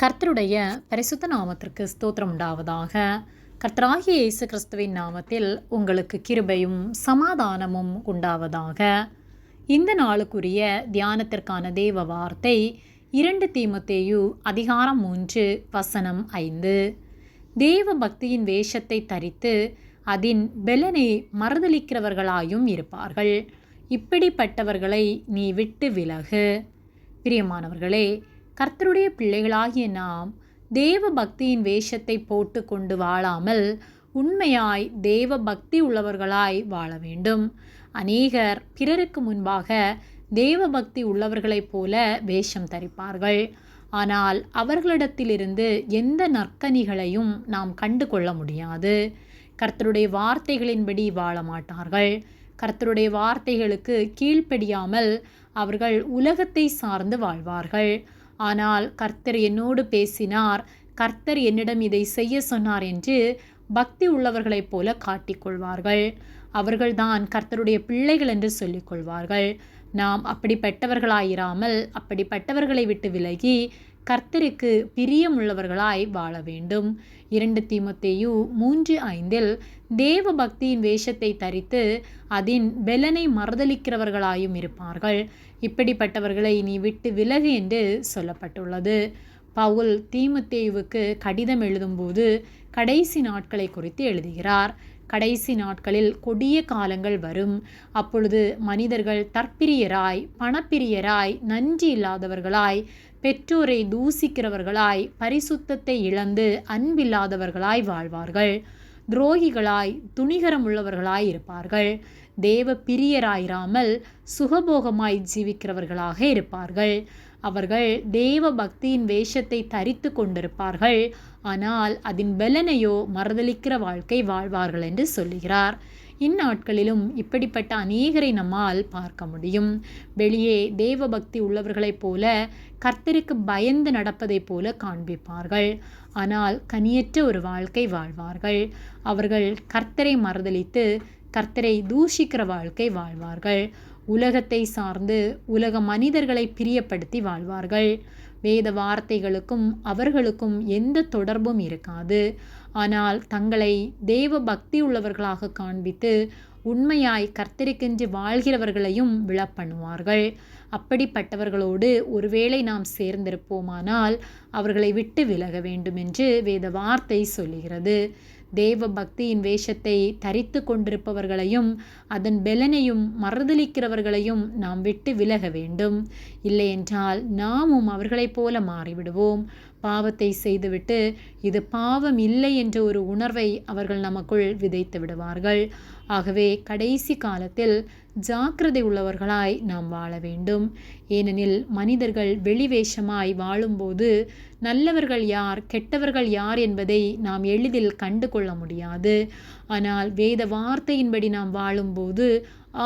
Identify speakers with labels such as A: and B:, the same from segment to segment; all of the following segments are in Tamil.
A: கர்த்தருடைய பரிசுத்த நாமத்திற்கு ஸ்தோத்திரம் உண்டாவதாக. கர்த்தராகிய இயேசு கிறிஸ்துவின் நாமத்தில் உங்களுக்கு கிருபையும் சமாதானமும் உண்டாவதாக. இந்த நாளுக்குரிய தியானத்திற்கான தேவ வார்த்தை இரண்டு தீமத்தேயு அதிகாரம் மூன்று வசனம் ஐந்து. தேவ பக்தியின் வேஷத்தை தரித்து அதன் பெலனை மறுதளிக்கிறவர்களாயும் இருப்பார்கள். இப்படிப்பட்டவர்களை நீ விட்டு விலகு. பிரியமானவர்களே கர்த்தருடைய பிள்ளைகளாகிய நாம் தேவ பக்தியின் வேஷத்தை போட்டு கொண்டு வாழாமல் உண்மையாய் தேவ பக்தி உள்ளவர்களாய் வாழ வேண்டும். அநேகர் பிறருக்கு முன்பாக தேவ பக்தி உள்ளவர்களைப் போல வேஷம் தரிப்பார்கள். ஆனால் அவர்களிடத்திலிருந்து எந்த நற்கனிகளையும் நாம் கண்டு கொள்ள முடியாது. கர்த்தருடைய வார்த்தைகளின்படி வாழ மாட்டார்கள். கர்த்தருடைய வார்த்தைகளுக்கு கீழ்ப்படியாமல் அவர்கள் உலகத்தை சார்ந்து வாழ்வார்கள். ஆனால் கர்த்தர் என்னோடு பேசினார். கர்த்தர் என்னிடம் இதை செய்ய சொன்னார் என்று பக்தி உள்ளவர்களைப் போல காட்டிக்கொள்வார்கள். அவர்கள்தான் கர்த்தருடைய பிள்ளைகள் என்று சொல்லிக்கொள்வார்கள். நாம் அப்படிப்பட்டவர்களாயிராமல் அப்படிப்பட்டவர்களை விட்டு விலகி கர்த்தருக்கு பிரியமுள்ளவர்களாய் வாழ வேண்டும். இரண்டு தீமத்தேயு மூன்று ஐந்தில் தேவ பக்தியின் வேஷத்தை தரித்து அதன் பெலனை மறுதளிக்கிறவர்களாயும் இருப்பார்கள். இப்படிப்பட்டவர்களை நீ விட்டு விலகு என்று சொல்லப்பட்டுள்ளது. பவுல் தீமத்தேயுவுக்கு கடிதம் எழுதும்போது கடைசி நாட்களை குறித்து எழுதுகிறார். கடைசி நாட்களில் கொடிய காலங்கள் வரும். அப்பொழுது மனிதர்கள் தற்பிரியராய் பணப்பிரியராய் நன்றி இல்லாதவர்களாய் பெற்றோரை தூசிக்கிறவர்களாய் பரிசுத்தத்தை இழந்து அன்பில்லாதவர்களாய் வாழ்வார்கள். துரோகிகளாய் துணிகரம் உள்ளவர்களாய் இருப்பார்கள். தேவ பிரியராயிராமல் சுகபோகமாய் ஜீவிக்கிறவர்களாக இருப்பார்கள். அவர்கள் தேவ பக்தியின் வேஷத்தை தரித்து கொண்டிருப்பார்கள். ஆனால் அதன் பலனையோ மறுதளிக்கிற வாழ்க்கை வாழ்வார்கள் என்று சொல்லுகிறார். இந்நாட்களிலும் இப்படிப்பட்ட அநேகரை நம்மால் பார்க்க முடியும். வெளியே தேவ பக்தி உள்ளவர்களைப் போல கர்த்தருக்கு பயந்து நடப்பதைப் போல காண்பிப்பார்கள். ஆனால் கனியற்ற ஒரு வாழ்க்கை வாழ்வார்கள். அவர்கள் கர்த்தரை மறுதளித்து கர்த்தரை தூஷிக்கிற வாழ்க்கை வாழ்வார்கள். உலகத்தை சார்ந்து உலக மனிதர்களை பிரியப்படுத்தி வாழ்வார்கள். வேத வார்த்தைகளுக்கும் அவர்களுக்கும் எந்த தொடர்பும் இருக்காது. ஆனால் தங்களை தேவ பக்தி உள்ளவர்களாக காண்பித்து உண்மையாய் கர்த்தரிக்கின்றி வாழ்கிறவர்களையும் விழப்பண்ணுவார்கள் அப்படிப்பட்டவர்களோடு ஒருவேளை நாம் சேர்ந்திருப்போமானால் அவர்களை விட்டு விலக வேண்டும் என்று வேத வார்த்தை சொல்லுகிறது. தேவ பக்தியின் வேஷத்தை தரித்து கொண்டிருப்பவர்களையும் அதன் பெலனையும் மறுதளிக்கிறவர்களையும் நாம் விட்டு விலக வேண்டும். இல்லையென்றால் நாமும் அவர்களைப் போல மாறிவிடுவோம். பாவத்தை செய்துவிட்டு இது பாவம் இல்லை என்ற ஒரு உணர்வை அவர்கள் நமக்குள் விதைத்து விடுவார்கள். ஆகவே கடைசி காலத்தில் ஜாக்கிரதை உள்ளவர்களாய் நாம் வாழ வேண்டும். ஏனெனில் மனிதர்கள் வெளிவேஷமாய் வாழும்போது நல்லவர்கள் யார் கெட்டவர்கள் யார் என்பதை நாம் எளிதில் கண்டு கொள்ள முடியாது. ஆனால் வேத வார்த்தையின்படி நாம் வாழும்போது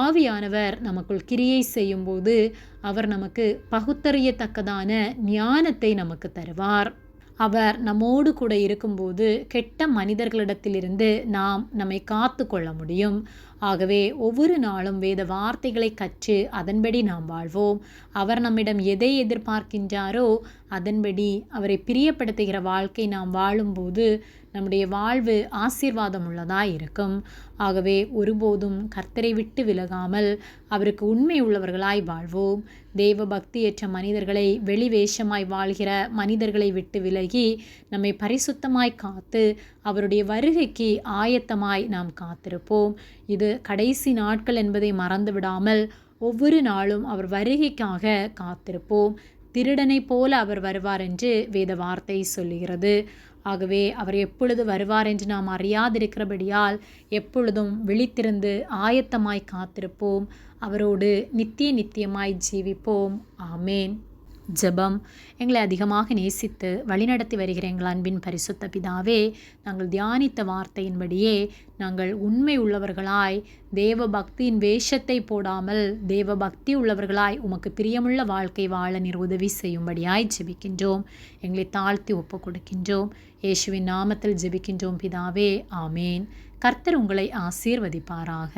A: ஆவியானவர் நமக்குள் கிரியை செய்யும்போது அவர் நமக்கு பகுத்தறியத்தக்கதான ஞானத்தை நமக்கு தருவார். அவர் நம்மோடு கூட இருக்கும்போது கெட்ட மனிதர்களிடத்திலிருந்து நாம் நம்மை காத்து கொள்ள முடியும். ஆகவே ஒவ்வொரு நாளும் வேத வார்த்தைகளை கற்று அதன்படி நாம் வாழ்வோம். அவர் நம்மிடம் எதை எதிர்பார்க்கின்றாரோ அதன்படி அவரை பிரியப்படுத்துகிற வாழ்க்கை நாம் வாழும்போது நம்முடைய வாழ்வு ஆசீர்வாதம் உள்ளதாக இருக்கும். ஆகவே ஒருபோதும் கர்த்தரை விட்டு விலகாமல் அவருக்கு உண்மை உள்ளவர்களாய் வாழ்வோம். தேவ பக்தியற்ற மனிதர்களை வெளிவேஷமாய் வாழ்கிற மனிதர்களை விட்டு விலகி நம்மை பரிசுத்தமாய் காத்து அவருடைய வருகைக்கு ஆயத்தமாய் நாம் காத்திருப்போம். இது கடைசி நாட்கள் என்பதை மறந்து விடாமல் ஒவ்வொரு நாளும் அவர் வருகைக்காக காத்திருப்போம். திருடனை போல அவர் வருவார் என்று வேத வார்த்தை சொல்லுகிறது. ஆகவே அவர் எப்பொழுது வருவார் என்று நாம் அறியாதிருக்கிறபடியால் எப்பொழுதும் விழித்திருந்து ஆயத்தமாய் காத்திருப்போம். அவரோடு நித்திய நித்தியமாய் ஜீவிப்போம். ஆமேன். ஜெபம் எங்களை அதிகமாக நேசித்து வழிநடத்தி வருகிற எங்கள் அன்பின் பரிசுத்த பிதாவே நாங்கள் தியானித்த வார்த்தையின்படியே நாங்கள் உண்மை உள்ளவர்களாய் தேவ பக்தியின் வேஷத்தை போடாமல் தேவ பக்தி உள்ளவர்களாய் உமக்கு பிரியமுள்ள வாழ்க்கை வாழ நீர் உதவி செய்யும்படியாய் ஜெபிக்கின்றோம். எங்களை தாழ்த்தி ஒப்பு கொடுக்கின்றோம் இயேசுவின் நாமத்தில் ஜெபிக்கின்றோம் பிதாவே ஆமேன். கர்த்தர் உங்களை ஆசீர்வதிப்பாராக.